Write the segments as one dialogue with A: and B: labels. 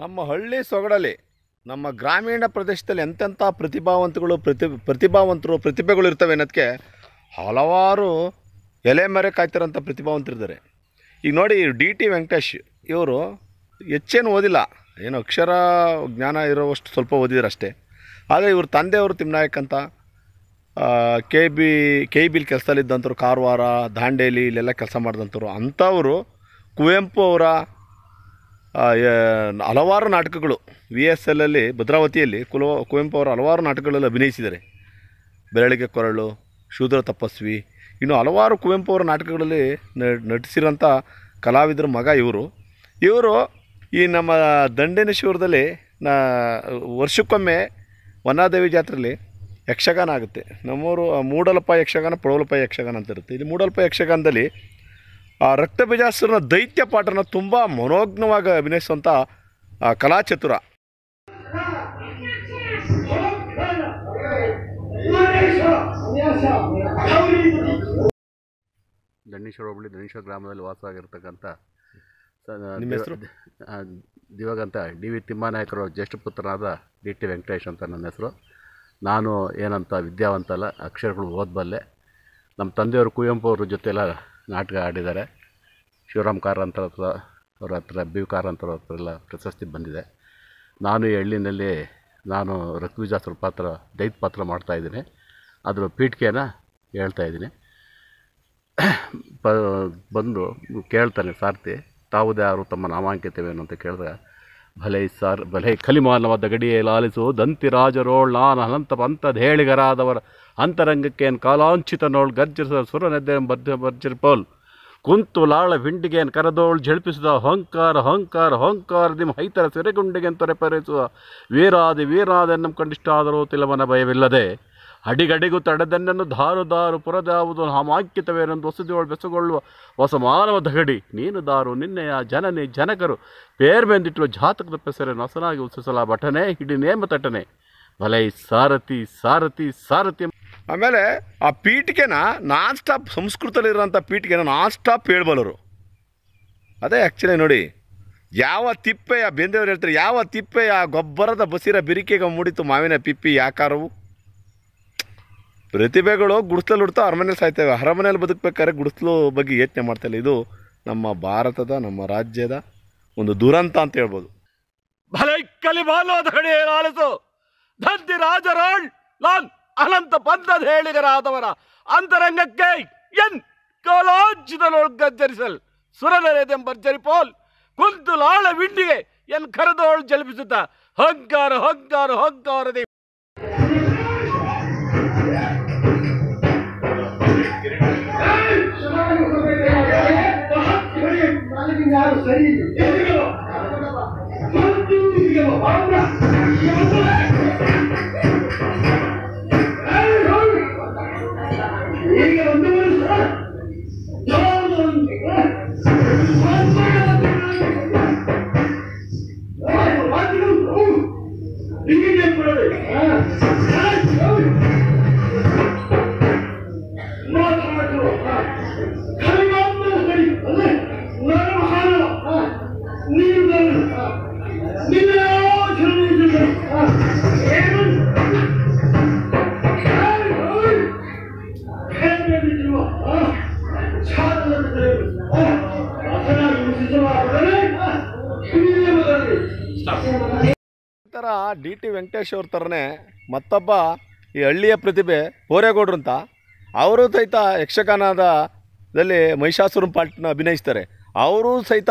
A: ನಮ್ಮ ಹಳ್ಳಿ ಸೊಗಡಲ್ಲಿ, ನಮ್ಮ ಗ್ರಾಮೀಣ ಪ್ರದೇಶದಲ್ಲಿ ಎಂತೆಂಥ ಪ್ರತಿಭಾವಂತಗಳು, ಪ್ರತಿ, ಪ್ರತಿಭಾವಂತರು, ಪ್ರತಿಭೆಗಳು ಇರ್ತವೆ ಅನ್ನೋದಕ್ಕೆ ಹಲವಾರು ಎಲೆ ಮರೆ ಕಾಯ್ತಿರೋಂಥ ಪ್ರತಿಭಾವಂತರಿದ್ದಾರೆ. ಈಗ ನೋಡಿ ಡಿ ಟಿ ವೆಂಕಟೇಶ್ ಇವರು ಹೆಚ್ಚೇನು ಓದಿಲ್ಲ. ಏನು ಅಕ್ಷರ ಜ್ಞಾನ ಇರೋವಷ್ಟು ಸ್ವಲ್ಪ ಓದಿದ್ರು ಅಷ್ಟೇ. ಆದರೆ ಇವ್ರ ತಂದೆಯವರು ತಿಮ್ನಾಯಕ್ ಅಂತ ಕೆ ಬಿ, ಕೆ ಬಿಲ್ ಕೆಲಸದಲ್ಲಿದ್ದಂಥವ್ರು, ಕಾರವಾರ, ದಾಂಡೇಲಿ, ಇಲ್ಲೆಲ್ಲ ಕೆಲಸ ಮಾಡಿದಂಥವ್ರು, ಅಂಥವರು ಕುವೆಂಪು ಅವರ ಹಲವಾರು ನಾಟಕಗಳು. ವಿ ಎಸ್ ಎಲ್ಲಲ್ಲಿ ಭದ್ರಾವತಿಯಲ್ಲಿ ಕುಲ, ಕುವೆಂಪು ಅವರು ಹಲವಾರು ನಾಟಕಗಳಲ್ಲಿ ಅಭಿನಯಿಸಿದ್ದಾರೆ. ಬೆರಳಿಗೆ ಕೊರಳು, ಶೂದ್ರ ತಪಸ್ವಿ, ಇನ್ನು ಹಲವಾರು ಕುವೆಂಪು ಅವರ ನಾಟಕಗಳಲ್ಲಿ ನಟಿಸಿರೋಂಥ ಕಲಾವಿದರ ಮಗ ಇವರು. ಇವರು ಈ ನಮ್ಮ ದಂಡೇನೇಶ್ವರದಲ್ಲಿ ನಾ, ವರ್ಷಕ್ಕೊಮ್ಮೆ ವನಾದೇವಿ ಜಾತ್ರೆಯಲ್ಲಿ ಯಕ್ಷಗಾನ ಆಗುತ್ತೆ. ನಮ್ಮೂರು, ಮೂಡಲಪ್ಪ ಮೂಡಲಪ ಯಕ್ಷಗಾನ ಪೊಳಲಪ ಯಕ್ಷಗಾನ ಅಂತ ಇರುತ್ತೆ. ಇಲ್ಲಿ ಮೂಡಲಪ ಯಕ್ಷಗಾನದಲ್ಲಿ ರಕ್ತಬೀಜಾಸುರನ ದೈತ್ಯ ಪಾಠನ ತುಂಬ ಮನೋಜ್ಞವಾಗಿ ಅಭಿನಯಿಸುವಂಥ ಆ, ಕಲಾಚತುರ.
B: ದಂಡೇಶ್ವರ ಹೋಬಳಿ ದಂಡೇಶ್ವರ ಗ್ರಾಮದಲ್ಲಿ ವಾಸವಾಗಿರ್ತಕ್ಕಂಥ ದಿವಗಂತ
A: ನಿಮ್ಮ ಹೆಸರು?
B: ಆ, ದಿವಂಗತ ಡಿ ವಿ ತಿಮ್ಮಾನಾಯಕರು ಜ್ಯೇಷ್ಠ ಪುತ್ರನಾದ ಡಿ ಟಿ ವೆಂಕಟೇಶ್ ಅಂತ ನನ್ನ ಹೆಸರು. ನಾನು ಏನಂತ ವಿದ್ಯಾವಂತ ಅಲ್ಲ ಅಕ್ಷರಗಳು ಓದಬಲ್ಲೆ. ನಮ್ಮ ತಂದೆಯವರು ಕುವೆಂಪು ಅವ್ರ ಜೊತೆಲ್ಲ ನಾಟಕ ಆಡಿದ್ದಾರೆ. ಶಿವರಾಮ್ ಕಾರಂತರ ಹತ್ರ ಅವ್ರ ಹತ್ರ, ಬಿ ಕಾರಂತರ ಹತ್ರ ಎಲ್ಲ ಪ್ರಶಸ್ತಿ ಬಂದಿದೆ. ನಾನು ಈ ಹಳ್ಳಿನಲ್ಲಿ, ನಾನು ರಕ್ತಬೀಜಾಸುರ ಪಾತ್ರ, ದೈತ್ ಪಾತ್ರ ಮಾಡ್ತಾಯಿದ್ದೀನಿ ಅದರ ಪೀಠಿಕೆನ ಹೇಳ್ತಾ ಇದ್ದೀನಿ. ಪ, ಬಂದು ಕೇಳ್ತಾನೆ ಸಾರ್ತಿ, ತಾವುದೇ ಯಾರು ತಮ್ಮ ನಾಮಾಂಕಿತವೇನು ಅಂತ ಕೇಳಿದ್ರೆ ಭಲೈ ಸಾರ್, ಭಲೈ ಕಲಿಮಾನವಾದ ಗಡಿಯೇ ಲಾಲಿಸು. ದಂತಿರಾಜರೋಳ್ ನಾನು ಅನಂತ ಪಂಥದ ಹೇಳಿಗರಾದವರ ಅಂತರಂಗಕ್ಕೇನು ಕಾಲಾಂಚಿತನೋಳ್ ಗರ್ಜಿಸಿದ ಸುರನೆದ್ದೆ ಬರ್ಜ ಬರ್ಜಿರ್ಪೋಲ್. ಕುಂತು ಲಾಳ ಭಿಂಡಿಗೇನು ಕರೆದೋಳ್ ಝಳಪಿಸಿದ ಹೊಂಕಾರ ಹೊಂಕಾರ ಹೊಂಕಾರ ನಿಮ್ಮ ಹೈತರ ಸೆರೆಗುಂಡಿಗೆ ತೊರೆಪರಿಸುವ. ವೀರಾದಿ ವೀರಾದೆನ್ನು ಕಂಡಿಷ್ಟಾದರೂ ತಿಲವನ ಭಯವಿಲ್ಲದೆ. ಅಡಿಗಡಿಗೂ ತಡೆದನ್ನನ್ನು ದಾರು ದಾರು ಪುರದಾವುದು ಹಾಮಾಂಕಿತವೇನೆಂದು ಹೊಸದಿಯೊಳು ಬೆಸಗೊಳ್ಳುವ ಹೊಸ ಮಾನವ ದಗಡಿ. ನೀನು ದಾರು ನಿನ್ನೆಯ ಜನನೆ ಜನಕರು. ಪೇರ್ ಬೆಂದಿಟ್ಟು ಜಾತಕದ ಪೆಸರೆ ನೊಸನಾಗಿ ಉತ್ಸಿಸಲ ಬಟನೆ ಹಿಡಿ ನೇಮ ತಟನೆ. ಭಲೈ ಸಾರಥಿ ಸಾರಥಿ ಸಾರಥಿ
A: ಆಮೇಲೆ ಆ ಪೀಠಿಕೆನ ನಾನ್ ಸ್ಟಾಪ್ ಸಂಸ್ಕೃತದಲ್ಲಿರೋಂಥ ಪೀಠಿಕೆನ ನಾನ್ ಸ್ಟಾಪ್ ಹೇಳ್ಬಲ್ಲರು ಅದೇ ಆ್ಯಕ್ಚುಲಿ ನೋಡಿ, ಯಾವ ತಿಪ್ಪೆಯ ಬೆಂದೆಯವರು ಹೇಳ್ತಾರೆ, ಯಾವ ತಿಪ್ಪೆಯ ಗೊಬ್ಬರದ ಬಸಿರ ಬಿರಿಕೆಗೆ ಮೂಡಿತು ಮಾವಿನ ಪಿಪ್ಪಿ ಯಾಕಾರವು? ಪ್ರತಿಭೆಗಳು ಗುಡಿಸ್ಲಲ್ಲಿ ಹುಡ್ತಾ ಅರಮನೆಯಲ್ಲಿ ಸಾಯ್ತೇವೆ. ಅರಮನೆಯಲ್ಲಿ ಬದುಕಬೇಕಾದ್ರೆ ಗುಡಿಸ್ಲು ಬಗ್ಗೆ ಯೋಚನೆ ಮಾಡ್ತಾಯಿಲ್ಲ ಇದು ನಮ್ಮ ಭಾರತದ, ನಮ್ಮ ರಾಜ್ಯದ ಒಂದು ದುರಂತ ಅಂತ ಹೇಳ್ಬೋದು.
B: ಭಲೈ ಕಲಿಮಾನವ ದಗಡಿ ಲಾಲಿಸು ದಂತಿ ರಾಜರಾಳ್ ಲಾಲ್ ಅನಂತ ಪಂಥದ ಹೇಳಿಗರಾದವರ. ಅಂತರಂಗಕ್ಕೆ ಎನ್ ಕಾಲಾಂಚಿತನೊಳ್ ಗಜ್ಜರಿಸಲ್ ಸುರನರೆದೆಂಬರ್ಜರಿಪೋಲ್ ಕುಂತು ಲಾಳ ವಿಂಡಿಗೆ ಎನ್ ಕರೆದೋಳ್ ಜಲಪಿಸುತ್ತ. ಹಂಕಾರ ಹಂಕಾರ ಹಂಕಾರದೆ
A: ಯಾರು ಸರಿ ಇದು ಮಂಜು ಬಹಳ ಥರ ಡಿ ಟಿ ವೆಂಕಟೇಶ್ ಅವ್ರ ಥರನೇ ಮತ್ತೊಬ್ಬ ಈ ಹಳ್ಳಿಯ ಪ್ರತಿಭೆ ಬೋರೇಗೌಡ್ರು ಅಂತ. ಅವರು ಸಹಿತ ಯಕ್ಷಗಾನದಲ್ಲಿ ಮಹಿಷಾಸುರಂ ಪಾಟ್ನ ಅಭಿನಯಿಸ್ತಾರೆ. ಅವರು ಸಹಿತ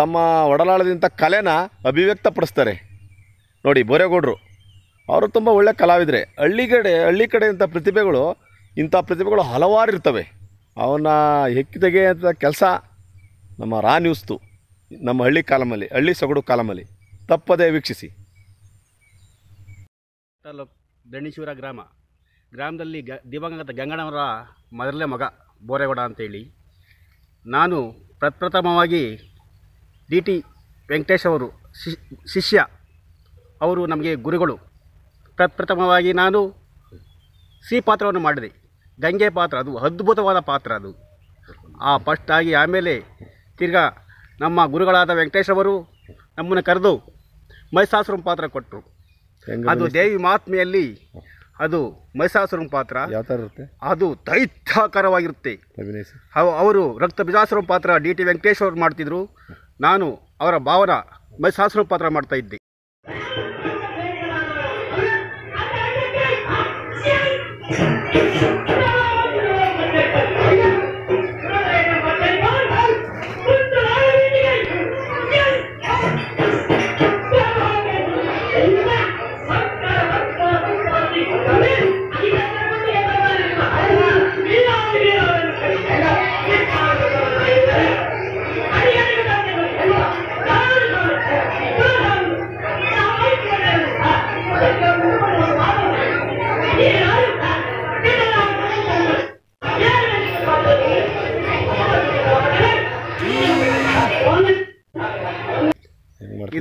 A: ತಮ್ಮ ಒಡಲಾಳದಿಂದ ಕಲೆನ ಅಭಿವ್ಯಕ್ತಪಡಿಸ್ತಾರೆ. ನೋಡಿ, ಬೋರೇಗೌಡರು, ಅವರು ತುಂಬ ಒಳ್ಳೆ ಕಲಾವಿದರೆ. ಹಳ್ಳಿ ಕಡೆ ಹಳ್ಳಿ ಕಡೆ ಇಂಥ ಪ್ರತಿಭೆಗಳು ಇಂಥ ಪ್ರತಿಭೆಗಳು ಹಲವಾರು ಇರ್ತವೆ. ಅವನ್ನ ಹೆಕ್ಕಿ ಕೆಲಸ ನಮ್ಮ ರಾ ನ್ಯೂಸ್ತು ನಮ್ಮ ಹಳ್ಳಿ ಕಾಲಮಲ್ಲಿ, ಹಳ್ಳಿ ಸೊಗಡು ಕಾಲಮಲ್ಲಿ. ತಪ್ಪದೇ ವೀಕ್ಷಿಸಿ.
C: ತಾಲೂಕು ದಣಿಶೂರ ಗ್ರಾಮ. ಗ್ರಾಮದಲ್ಲಿ ಗ, ದಿವಂಗತ ಗಂಗಣ್ಣವರ ಮೊದಲನೇ ಮಗ ಬೋರೇಗೌಡ ಅಂತೇಳಿ. ನಾನು ಪ್ರಪ್ರಥಮವಾಗಿ ಡಿ ಟಿ ವೆಂಕಟೇಶ್ ಅವರು ಶಿಷ್ಯ, ಅವರು ನಮಗೆ ಗುರುಗಳು. ಪ್ರಪ್ರಥಮವಾಗಿ ನಾನು ಸಿ ಪಾತ್ರವನ್ನು ಮಾಡಿದೆ. ಗಂಗೆ ಪಾತ್ರ, ಅದು ಅದ್ಭುತವಾದ ಪಾತ್ರ ಅದು. ಆ ಫಸ್ಟ್ ಆಗಿ ಆಮೇಲೆ ತಿರ್ಗಾ ನಮ್ಮ ಗುರುಗಳಾದ ವೆಂಕಟೇಶ್ ಅವರು ನಮ್ಮನ್ನು ಕರೆದು ಮೈಸಾಸುರಂ ಪಾತ್ರ ಕೊಟ್ಟರು. ಅದು ದೇವಿ ಮಹಾತ್ಮೆಯಲ್ಲಿ ಅದು ಮೈಸಾಸುರಂ ಪಾತ್ರ
A: ಯಾವ ಥರ ಇರುತ್ತೆ?
C: ಅದು ದೈತ್ಯಾಕರವಾಗಿರುತ್ತೆ. ಅವರು ರಕ್ತ ಬಿಜಾಸುರಂ ಪಾತ್ರ ಡಿ ಟಿ ವೆಂಕಟೇಶ್ ಅವರು ಮಾಡ್ತಿದ್ರು. ನಾನು ಅವರ ಭಾವನ ಮೈಸಾಸುರಂ ಪಾತ್ರ ಮಾಡ್ತಾ ಇದ್ದೆ.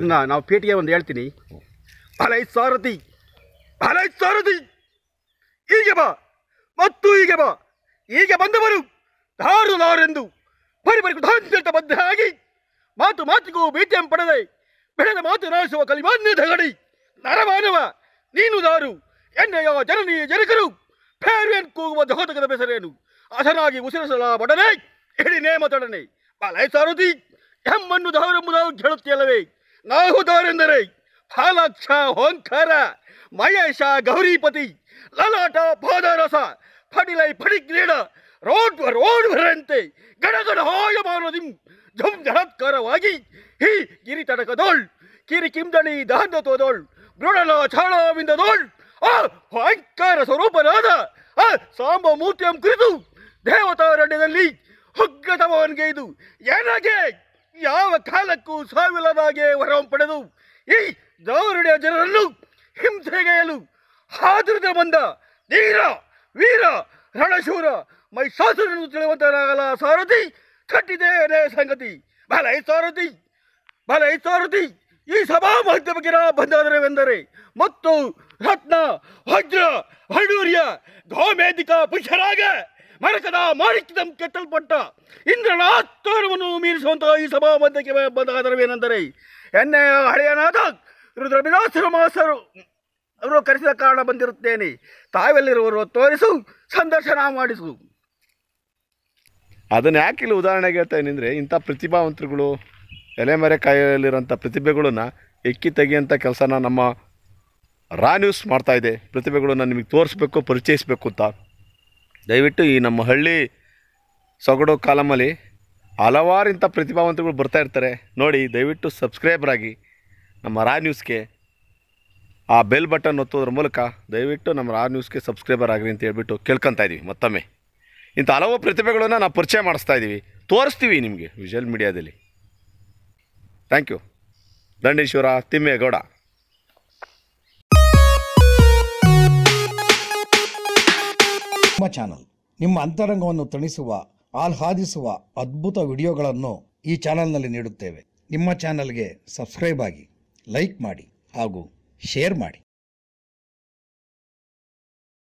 C: ಇದನ್ನ ನಾವು ಪೇಟಿಗೆ ಒಂದು ಹೇಳ್ತೀನಿ. ಅಲೈ ಸಾರಥಿ ಅಲೈ ಸಾರಥಿ, ಹೀಗೆ ಬಾ ಮತ್ತು ಹೀಗೆ ಬಾ, ಹೀಗೆ ಬಂದವರು ದಾರು ದಾರೆಂದು ಬರಿ ಬರಿ ಕುಧಾಂತ ಬದ್ಧ ಆಗಿ ಮಾತು ಮಾತಿಗೂ ಭೀತ್ಯಂ ಪಡೆದೆ. ಬೆಳೆದ ಮಾತನಾಡಿಸುವ ಕಲಿಮಾನ್ಯ ಧಗಡಿ. ನರಮಾನವ ನೀನು ದಾರು. ಎಣ್ಣೆಯ ಜನನೀಯ ಜನಕರು. ಫೇರ್ವೇನ್ ಕೂಗುವ ದಹೋದಕದ ಬೆಸರೇನು. ಅಸನಾಗಿ ಉಸಿರಿಸಲ ಬಡನೆ. ಬಲೈ ನೇಮತೊಡನೆ ಬಲೈ ಸಾರಥಿ ಎಮ್ಮನ್ನು ದಾರೆಂಬುದಾಗಿ ಹೇಳುತ್ತಿಲ್ಲವೇ ನಾವು ದಾರೆಂದರೆ ಫಾಲಾಕ್ಷ ಹೋಂಕಾರ, ಮಹೇಶ ಗೌರಿಪತಿ, ಲಲಾಟ ಪಾದರಸ, ಫಡಿಲೈ ಫಡಿ ಕ್ರೀಡ ರೋಡ್ ರೋಡ್ ಬರಂತೆ ಗಡಗಡ ಹೋಯಮಾನದಿಂ ಜಂ ಜಹತ್ಕಾರವಾಗಿ ಹಿ ಗಿರಿ ತಡಕದೋಳ್ ಕಿರಿ ಕಿಂದಳಿ ದಹಂದ ತೋದೋಳ್, ಮೃಡಲ ಛಾಳವಿಂದದೋಳ್ ಆ ಭಯಂಕರ ಸ್ವರೂಪನಾದ, ಆ ಸಾಂಬ ಮೂರ್ತಿಯಂ ಕುರಿತು ದೇವತಾರಣ್ಯದಲ್ಲಿ ಹುಗ್ಗತವನ್ಗೆ ಇದು ಏನಾಗೆ? ಯಾವ ಕಾಲಕ್ಕೂ ಸಾವಿಲ್ಲದಾಗೆ ವರಂ ಪಡೆದು ಈ ದೌರ್ಯ ಜನರನ್ನು ಹಿಂಸೆಗೆಯಲು ಹಾದುರದ ಬಂದ ಧೀರ, ವೀರ, ರಣಶೂರ ಮೈಸಾಸುರನ್ನು ತಿಳಿಯುವಂತನಾಗಲ ಸಾರಥಿ ಕಟ್ಟಿದ್ದೇನೆ ಸಂಗತಿ. ಭಲೈ ಸಾರಥಿ ಭಲೈ ಸಾರಥಿ, ಈ ಸಭಾ ಮಧ್ಯಮಗಿರ ಬಂದಾದರವೆಂದರೆ ಮತ್ತು ರತ್ನ, ವಜ್ರ ಹಡೂರ್ಯ ಗೋಮೇಧಿಕ ಪುಷ್ಯರಾಗ ಮರಕದ ಮಾಣಿಕ್ಯದಂ ಕೆತ್ತಲ್ಪಟ್ಟ ಇಂದ್ರನ ಆತ್ಮವನ್ನು ಮೀರಿಸುವಂತಹ ಈ ಸಭಾ ಮಧ್ಯಕ್ಕೆ ಬಂದಾದರವೇನೆಂದರೆ ಎಣ್ಣೆಯ ಹಳೆಯನಾದ ರುದ್ರಬಿಲಾಸುರ ಮಾಸರು. ಅವರು ಕರೆಸಿದ ಕಾರಣ ಬಂದಿರುತ್ತೇನೆ. ತಾವೆಲ್ಲಿರುವರು ತೋರಿಸು, ಸಂದರ್ಶನ ಮಾಡಿಸು.
A: ಅದನ್ನು ಯಾಕೆ ಇಲ್ಲಿ ಉದಾಹರಣೆಗೆ ಹೇಳ್ತಾ ಅಂದರೆ ಇಂಥ ಪ್ರತಿಭಾವಂತರುಗಳು, ಎಲೆಮರೆ ಕಾಯಲ್ಲಿರುವಂಥ ಪ್ರತಿಭೆಗಳನ್ನ ಎಕ್ಕಿ ತೆಗೆಯುವಂಥ ಕೆಲಸನ ನಮ್ಮ ರಾ ನ್ಯೂಸ್ ಮಾಡ್ತಾ ಇದೆ. ಪ್ರತಿಭೆಗಳನ್ನ ನಿಮಗೆ ತೋರಿಸ್ಬೇಕು, ಪರಿಚಯಿಸಬೇಕು ಅಂತ. ದಯವಿಟ್ಟು ಈ ನಮ್ಮ ಹಳ್ಳಿ ಸೊಗಡು ಕಾಲಮಲ್ಲಿ ಹಲವಾರು ಇಂಥ ಪ್ರತಿಭಾವಂತಗಳು ಬರ್ತಾ ಇರ್ತಾರೆ. ನೋಡಿ, ದಯವಿಟ್ಟು ಸಬ್ಸ್ಕ್ರೈಬರ್ ಆಗಿ ನಮ್ಮ ರಾ ನ್ಯೂಸ್ಗೆ ಆ ಬೆಲ್ ಬಟನ್ ಒತ್ತೋದ್ರ ಮೂಲಕ ದಯವಿಟ್ಟು ನಮ್ಮ ರಾ ನ್ಯೂಸ್ಗೆ ಸಬ್ಸ್ಕ್ರೈಬರ್ ಆಗಿರಿ ಅಂತ ಹೇಳ್ಬಿಟ್ಟು ಕೇಳ್ಕೊತಾ ಇದ್ದೀವಿ ಮತ್ತೊಮ್ಮೆ. ಇಂಥ ಹಲವು ಪ್ರತಿಭೆಗಳನ್ನು ನಾವು ಪರಿಚಯ ಮಾಡಿಸ್ತಾ ಇದ್ದೀವಿ ತೋರಿಸ್ತೀವಿ ನಿಮಗೆ ವಿಜುವಲ್ ಮೀಡಿಯಾದಲ್ಲಿ thank you Dandeshwara Thimmegowda.
D: Channel ನಿಮ್ಮ ಅಂತರಂಗವನ್ನು ತಣಿಸುವ, ಆಹ್ಲಾದಿಸುವ ಅದ್ಭುತ ವಿಡಿಯೋಗಳನ್ನು ಈ ಚಾನಲ್ನಲ್ಲಿ ನೀಡುತ್ತೇವೆ. ನಿಮ್ಮ ಚಾನಲ್ಗೆ ಸಬ್ಸ್ಕ್ರೈಬ್ ಆಗಿ ಲೈಕ್ ಮಾಡಿ ಹಾಗೂ ಶೇರ್ ಮಾಡಿ.